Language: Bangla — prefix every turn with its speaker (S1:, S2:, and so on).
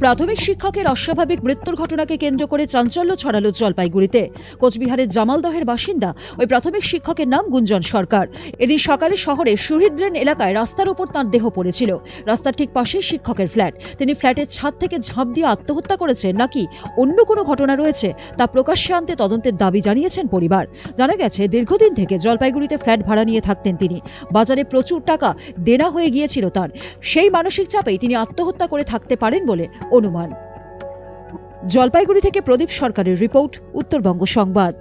S1: প্রাথমিক শিক্ষকের অস্বাভাবিক মৃত্যুর ঘটনাকে কেন্দ্র করে চাঞ্চল্য ছড়ালো জলপাইগুড়িতে। কোচবিহারের জামালদহের বাসিন্দা, ওই প্রাথমিক শিক্ষকের নাম গুঞ্জন সরকার। এদিন সকালে শহরে সুহৃদ্রেন এলাকায় রাস্তার উপর তাঁর দেহ পড়েছিল। রাস্তার ঠিক পাশেই শিক্ষকের ফ্ল্যাট। তিনি ফ্ল্যাটের ছাদ থেকে ঝাঁপ দিয়ে আত্মহত্যা করেছেন নাকি অন্য কোনো ঘটনা রয়েছে তা প্রকাশ্যে আনতে তদন্তের দাবি জানিয়েছেন পরিবার। জানা গেছে, দীর্ঘদিন থেকে জলপাইগুড়িতে ফ্ল্যাট ভাড়া নিয়ে থাকতেন তিনি। বাজারে প্রচুর টাকা দেনা হয়ে গিয়েছিল তার। সেই মানসিক চাপেই তিনি আত্মহত্যা করে থাকতে পারেন বলে অনুমান। জলপাইগুড়ি থেকে প্রদীপ সরকারের রিপোর্ট উত্তরবঙ্গ সংবাদ।